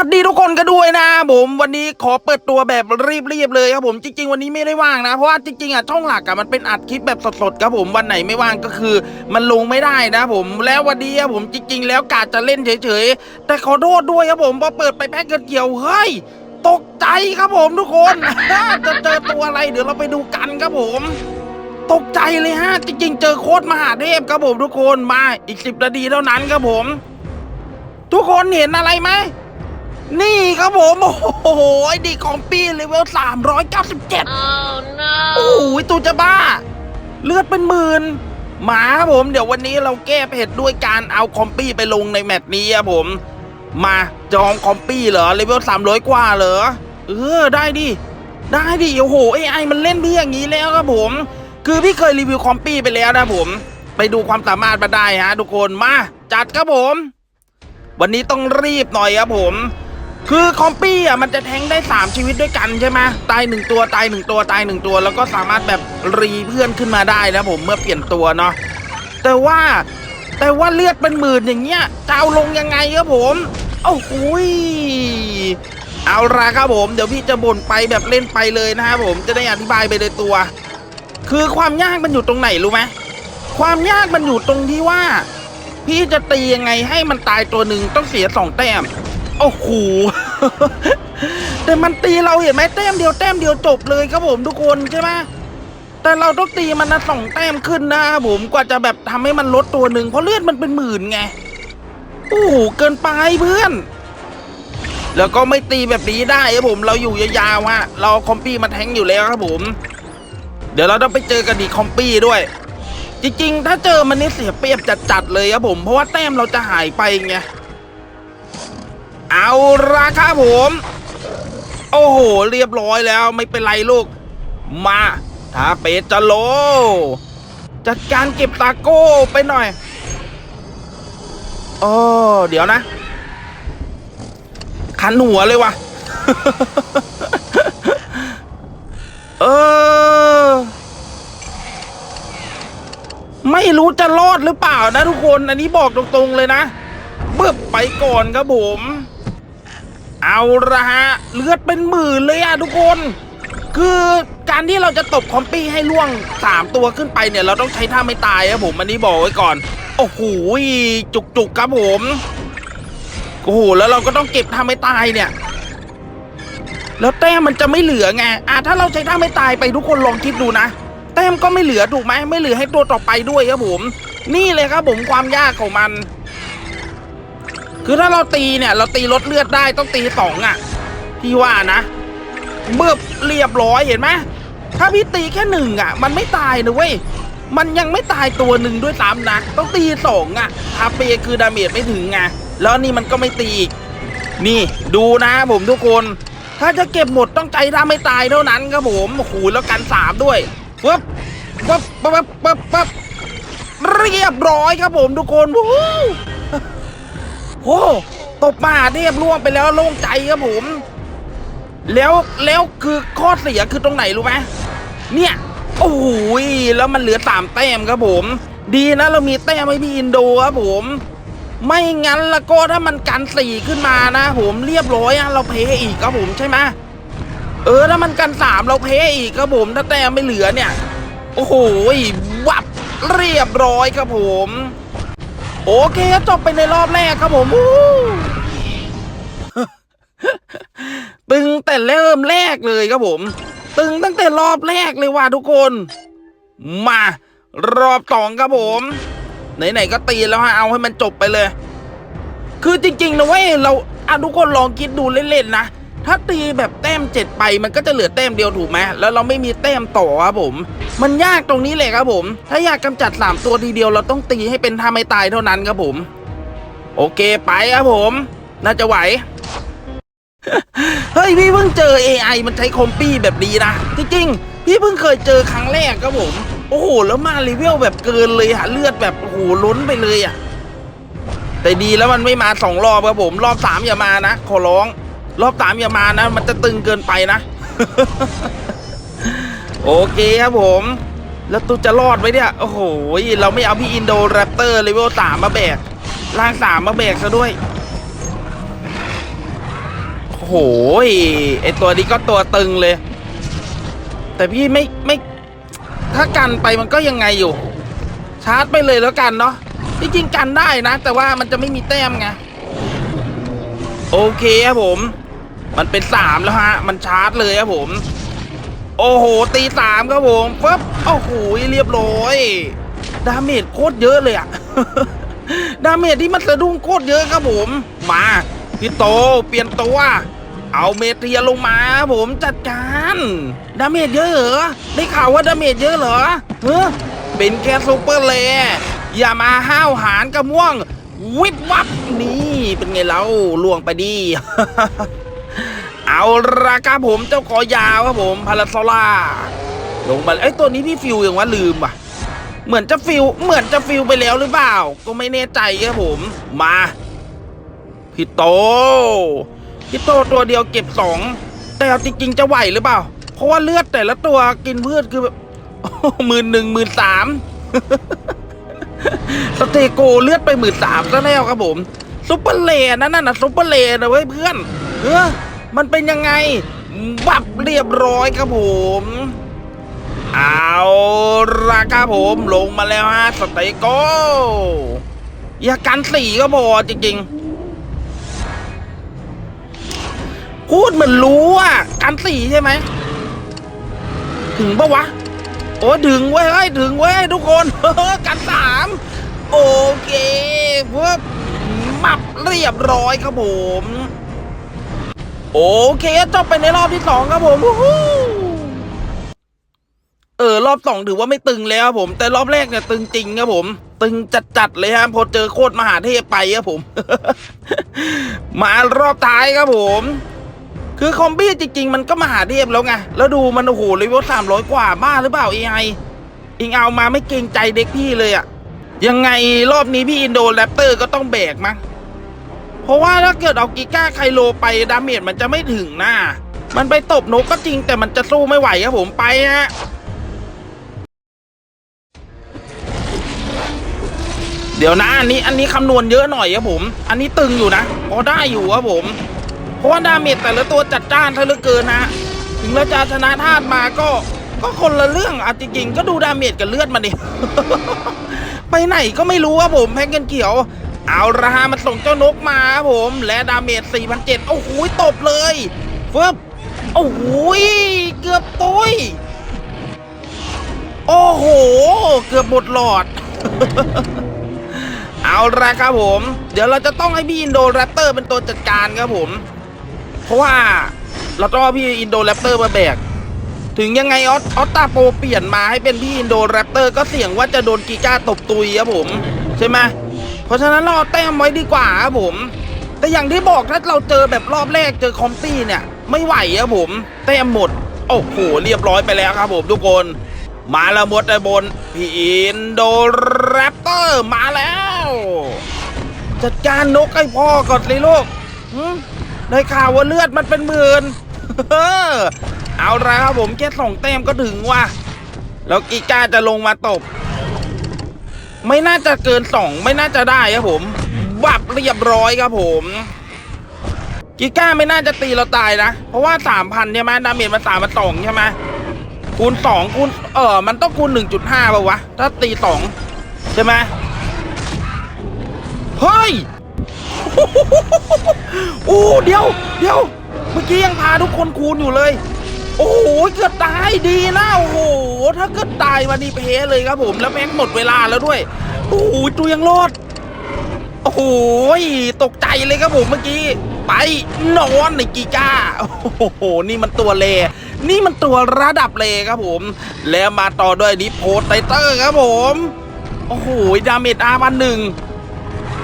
วัสดีทุกคนกันด้วยนะผมวันนี้ขอเปิดตัวแบบรีบๆเลยครับผมจริง ๆ วันนี้ไม่ได้ว่างนะ เพราะว่าจริงๆอะช่องหลักอะมันเป็นอัดคลิปแบบสดๆครับผมวันไหนไม่ว่างก็คือ มันลงไม่ได้นะผมแล้ววันนี้อะผมจริง ๆ แล้วกาจะเล่นเฉยๆ แต่ขอโทษด้วยครับผมพอเปิดไปแพ็กเกจเกี่ยวเฮ้ยตกใจครับผมทุกคนจะเจอตัวอะไรเดี๋ยวเราไปดูกันครับผมตกใจเลยฮะ จริง ๆ เจอโค้ดมหาเทพครับผมทุกคนมาอีกสิบนาทีเท่านั้นครับผม ทุกคนเห็นอะไรไหม นี่ครับผม โอ้โห ไอ้ดีคอมปี้เลเวล397 Oh no! โอ้โหตูจะบ้า เลือดเป็นหมื่นหมาครับผม เดี๋ยววันนี้เราแก้เผ็ดด้วยการเอาคอมปี้ไปลงในแมตช์นี้ครับผม มาจองคอมปี้เหรอเลเวล300กว่าเหรอ เออ ได้ดิ ได้ดิโอ้โหไอไอมันเล่นพี่อย่างนี้แล้วครับผม คือพี่เคยรีวิวคอมปี้ไปแล้วนะผม ไปดูความสามารถมาได้ฮะทุกคนมาจัดครับผม วันนี้ต้องรีบหน่อยครับผม คือคอมปี้อะมันจะแทงได้ 3 ชีวิตด้วยกันใช่ไหมตายหนึ่งตัวตายหนึ่งตัวตายหนึ่งตัว แล้วก็สามารถแบบรีเพื่อนขึ้นมาได้นะผมเมื่อเปลี่ยนตัวเนาะแต่ว่าแต่ว่าเลือดเป็นหมื่นอย่างเงี้ยจะเอาลงยังไงครับผมโอ้โหยเอาละครับผมเดี๋ยวพี่จะบ่นไปแบบเล่นไปเลยนะครับผมจะได้อธิบายไปเลยตัว คือความยากมันอยู่ตรงไหนรู้ไหมความยากมันอยู่ตรงที่ว่า พี่จะตียังไงให้มันตายตัวหนึ่งต้องเสียสองแต้มโอ้โห แต่มันตีเราเห็นไหมแต้มเดียวแต้มเดียวจบเลยครับผมทุกคนใช่ไหมแต่เราต้องตีมันนะสองแต้มขึ้นนะครับผมกว่าจะแบบทำให้มันลดตัวหนึ่งเพราะเลือดมันเป็นหมื่นไงโอ้โหเกินไปเพื่อน แล้วก็ไม่ตีแบบนี้ได้ครับผมเราอยู่ยาวๆฮะเราเอาคอมปี้มาแทงอยู่แล้วครับผม เดี๋ยวเราต้องไปเจอกันดีคอมปี้ด้วยจริงๆ ถ้าเจอมันนี่เสียเปรียบจัดๆเลยครับผม เพราะว่าแต้มเราจะหายไปไง เอาราคาผม โอ้โห เรียบร้อยแล้วไม่เป็นไรลูก มาถ้าเปจะโล จัดการเก็บตาโก้ไปหน่อยโอ้เดี๋ยวนะ คันหัวเลยว่ะ เออ ไม่รู้จะรอดหรือเปล่านะทุกคน อันนี้บอกตรงๆเลยนะ เบิบไปก่อนครับผม เอาละฮะ เลือดเป็นหมื่นเลยอะทุกคน คือการที่เราจะตบคอมปี้ให้ล่วงสามตัวขึ้นไปเนี่ย เราต้องใช้ท่าไม่ตายครับผม อันนี้บอกไว้ก่อน โอ้โหจุกๆครับผม โอ้โห แล้วเราก็ต้องเก็บท่าไม่ตายเนี่ย แล้วแต้มมันจะไม่เหลือไงอะถ้าเราใช้ท่าไม่ตายไปทุกคนลองคิดดูนะ แต้มก็ไม่เหลือถูกไหมไม่เหลือให้ตัวต่อไปด้วยครับผม นี่เลยครับผมความยากของมัน คือถ้าเราตีเนี่ย เราตีลดเลือดได้ต้องตีสองอะพี่ว่านะเบิบเรียบร้อยเห็นไหมถ้าพี่ตีแค่หนึ่งอะ มันไม่ตายนะเว้ยมันยังไม่ตายตัวหนึ่งด้วยซ้ำนะต้องตีสองอะอาเปคือดาเมจไม่ถึงไงแล้วนี่มันก็ไม่ตีอีกนี่ดูนะผมทุกคน ถ้าจะเก็บหมดต้องใจถ้าไม่ตายเท่านั้นครับผมโอ้โหแล้วกันสามด้วยปึ๊บปึ๊บปึ๊บปึ๊บปึ๊บเรียบร้อยครับผมทุกคนวู้ โอ้ตบมาเรียบล่วงไปแล้วโล่งใจครับผม แล้วแล้วคือข้อเสียคือตรงไหนรู้ไหมเนี่ย โอ้โหยแล้วมันเหลือสามแต้มครับผม ดีนะเรามีแต้มให้พี่อินโดครับผม ไม่งั้นละก็ถ้ามันกันสี่ขึ้นมานะผมเรียบร้อยอะเราเพอีกครับผมใช่ไหมเออถ้ามันกันสามเราเพอีกครับผมถ้าแต้มไม่เหลือเนี่ย โอ้โหวับเรียบร้อยครับผม โอเคครับจบไปในรอบแรกครับผมตึงแต่เริ่มแรกเลยครับผม ตึงตั้งแต่รอบแรกเลยว่ะทุกคน มารอบสองครับผม ไหนๆก็ตีแล้วฮะเอาให้มันจบไปเลย คือจริงๆนะเว้ยเราอะทุกคนลองคิดดูเล่นๆนะ ถ้าตีแบบแต้มเจ็ดไปมันก็จะเหลือแต้มเดียวถูกไหมแล้วเราไม่มีแต้มต่อครับผม มันยากตรงนี้เลยครับผม ถ้าอยากกำจัดสามตัวทีเดียวเราต้องตีให้เป็นท่าไม่ตายเท่านั้นครับผม โอเคไปครับผม น่าจะไหวเฮ้ยพี่เพิ่งเจอ AI มันใช้คอมปี้แบบนี้นะจริงๆพี่เพิ่งเคยเจอครั้งแรกครับผม โอ้โหแล้วมารีเวลแบบเกินเลยอะเลือดแบบโอ้โหล้นไปเลยอะแต่ดีแล้วมันไม่มาสองรอบครับผม รอบสามอย่ามานะ ขอร้อง รอบสามอย่ามานะ มันจะตึงเกินไปนะ โอเคครับผม แล้วตูจะรอดไหมเนี่ย โอ้โห เราไม่เอาพี่อินโดแรปเตอร์เลเวลสามมาแบกล่างสามมาแบกซะด้วยโอ้โหไอตัวนี้ก็ตัวตึงเลย แต่พี่ไม่ไม่ ถ้ากันไปมันก็ยังไงอยู่ ชาร์จไปเลยแล้วกันเนาะที่จริงกันได้นะ แต่ว่ามันจะไม่มีแต้มไง โอเคครับผม มันเป็นสามแล้วฮะ มันชาร์จเลยครับผม โอ้โห ตีสามครับผมปึ๊บโอ้โหเรียบร้อย ดาเมจโคตรเยอะเลยอะดาเมจที่มันสะดุ้งโคตรเยอะครับผม มาพี่โตเปลี่ยนตัว เอาเมเทียลงมาครับผมจัดการ ดาเมจเยอะเหรอ ได้ข่าวว่าดาเมจเยอะเหรอเฮ้อเป็นแค่ซูเปอร์เลยอย่ามาห้าวหารกระม่วง วิบวับนี่เป็นไงเราล่วงไปดี เอาละครับผมเจ้าคอยาวครับผมพาราโซล่าลงมาไอ้ตัวนี้พี่ฟิวอยังว่าลืมว่ะ เหมือนจะฟิวเหมือนจะฟิวไปแล้วหรือเปล่า ก็ไม่แน่ใจครับผมมาพี่โตพี่โตตัวเดียวเก็บสองแต่เอาจริงๆจะไหวหรือเปล่า เพราะว่าเลือดแต่ละตัวกินพืชคือแบบหมื่นหนึ่งหมื่นสามสเตโกเลือดไปหมื่นสามซะแล้วครับผมซุปเปอร์เลนนั่นน่ะซุปเปอร์เลนนะเว้ยเพื่อนเออ มันเป็นยังไงบับเรียบร้อยครับผมเอาละครับผมลงมาแล้วฮะสเตโกอย่ากันสี่ก็พอจริงๆ พูดเหมือนรู้อะกันสี่ใช่ไหม ถึงปะวะ โอ้ถึงเว้ยถึงเว้ยทุกคนกันสามโอเคเพิ่มมับเรียบร้อยครับผม โอเคจบไปในรอบที่สองครับผมเออรอบสองถือว่าไม่ตึงแล้วครับผม แต่รอบแรกเนี่ยตึงจริงครับผม ตึงจัดๆเลยฮะพอเจอโคตรมหาเทพไปครับผม มารอบท้ายครับผม คือคอมบี้จริง ๆ มันก็มหาเทพแล้วไงแล้วดูมันโอ้โหเลเวลสามร้อยกว่าบ้าหรือเปล่า AI อิงเอามาไม่เกรงใจเด็กพี่เลยอะยังไงรอบนี้พี่อินโดแรปเตอร์ก็ต้องแบกมั้ง เพราะว่าถ้าเกิดเอากิก้าไคโลไปดาเมจมันจะไม่ถึงนะมันไปตบนกก็จริงแต่มันจะสู้ไม่ไหวครับผมไปฮะเดี๋ยวนะอันนี้อันนี้คำนวณเยอะหน่อยครับผม อันนี้ตึงอยู่นะพอได้อยู่ครับผม เพราะว่าดาเมจแต่ละตัวจัดจ้านเท่าเหลือเกินนะถึงเราจะชนะธาตุมาก็ก็คนละเรื่องอะจริงๆก็ดูดาเมจกับเลือดมันดิไปไหนก็ไม่รู้ครับผมแพ็กเงินเขียว เอาละฮะมันส่งเจ้านกมาครับผม และดาเมจ4,700โอ้โหตบเลยฟึบโอ้โหเกือบตุยโอ้โห เกือบหมดหลอด เอาละครับผม เดี๋ยวเราจะต้องให้พี่อินโดแรปเตอร์เป็นตัวจัดการครับผม เพราะว่าเราต้องเอาพี่อินโดแรปเตอร์มาแบก ถึงยังไงออสออสตาโปเปลี่ยนมาให้เป็นพี่อินโดแรปเตอร์ก็เสี่ยงว่าจะโดนกีก้าตบตุยครับผม ใช่ไหม เพราะฉะนั้นเราเอาแต้มไว้ดีกว่าครับผม แต่อย่างที่บอกถ้าเราเจอแบบรอบแรกเจอคอมตี้เนี่ย ไม่ไหวครับผม แต้มหมด โอ้โหเรียบร้อยไปแล้วครับผมทุกคน มาแล้วหมดแต่บนพี่อินโดแรปเตอร์มาแล้ว จัดการนกให้พ่อก่อนสิลูกได้ข่าวว่าเลือดมันเป็นหมื่นเอาละครับผมแค่สองแต้มก็ถึงว่ะแล้วกีก้าจะลงมาตบ ไม่น่าจะเกินสองไม่น่าจะได้ครับผมวับเรียบร้อยครับผมกีก้าไม่น่าจะตีเราตายนะ เพราะว่าสามพันใช่ไหมดาเมจมันสามพันสองใช่ไหมคูณสองคูณเออมันต้องคูณหนึ่งจุดห้าป่าวะ ถ้าตีสองใช่ไหมเฮ้ยโอ้เดี๋ยว เดี๋ยว เมื่อกี้ยังพาทุกคนคูณอยู่เลย โอ้โหเกือบตายดีนะ โอ้โห ถ้าเกิดตายมานี่เพเลยครับผมแล้วแม่งหมดเวลาแล้วด้วย โอ้โหตัวยังรอด โอ้โหตกใจเลยครับผมเมื่อกี้ ไปนอนในกีก้า โอ้โห นี่มันตัวเล นี่มันตัวระดับเลครับผม แล้วมาต่อด้วยดิโพไตเตอร์ครับผม โอ้โห ดาเมจอาพันหนึ่ง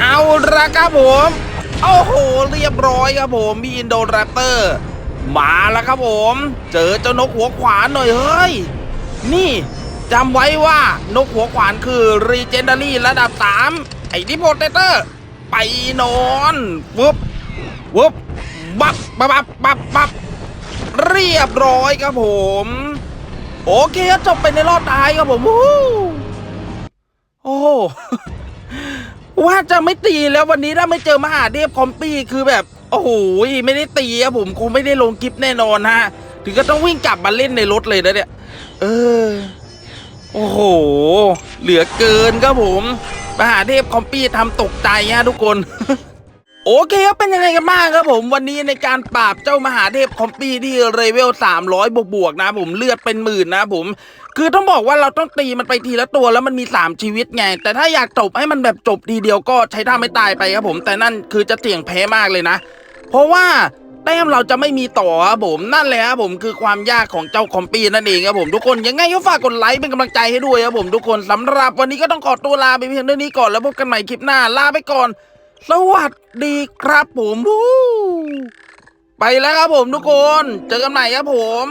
เอาละครับผม โอ้โห เรียบร้อยครับผมมีอินโดแรปเตอร์ มาแล้วครับผม เจอเจ้านกหัวขวานหน่อยเฮ้ย นี่จำไว้ว่านกหัวขวานคือรีเจนดารี่ระดับ 3 ไอ้ดิโพเตเตอร์ ไปนอนวึบวึบบับบับบับบับบบเรียบร้อยครับผม โอเคจบไปในรอบท้ายครับผมโอ้ว่าจะไม่ตีแล้ววันนี้ถ้าไม่เจอมหาเทพคอมปี้คือแบบ โอ้โหไม่ได้ตีครับผมคงไม่ได้ลงคลิปแน่นอนฮะ ถึงก็ต้องวิ่งกลับมาเล่นในรถเลยนะเนี่ย เออ โอ้โห เหลือเกินครับผมมหาเทพคอมปี้ทำตกใจฮะทุกคนโอเคครับเป็นยังไงกันบ้างครับผมวันนี้ในการปราบเจ้ามหาเทพคอมปี้ที่เลเวล 300 บวกบวกๆนะผมเลือดเป็นหมื่นนะผม คือต้องบอกว่าเราต้องตีมันไปทีละตัวแล้วมันมี 3 ชีวิตไง แต่ถ้าอยากจบให้มันแบบจบทีเดียวก็ใช้ท่าไม่ตายไปครับผมแต่นั่นคือจะเสี่ยงแพ้มากเลยนะ เพราะว่าแต้มเราจะไม่มีต่อครับผมนั่นแหละครับผมคือความยากของเจ้าคอมปีนั่นเองครับผมทุกคนยังไงก็ฝากกดไลค์เป็นกำลังใจให้ด้วยครับผมทุกคนสำหรับวันนี้ก็ต้องขอตัวลาไปเพียงเท่านี้ก่อนแล้วพบกันใหม่คลิปหน้าลาไปก่อน สวัสดีครับผมไปแล้วครับผมทุกคน เจอกันใหม่ครับผม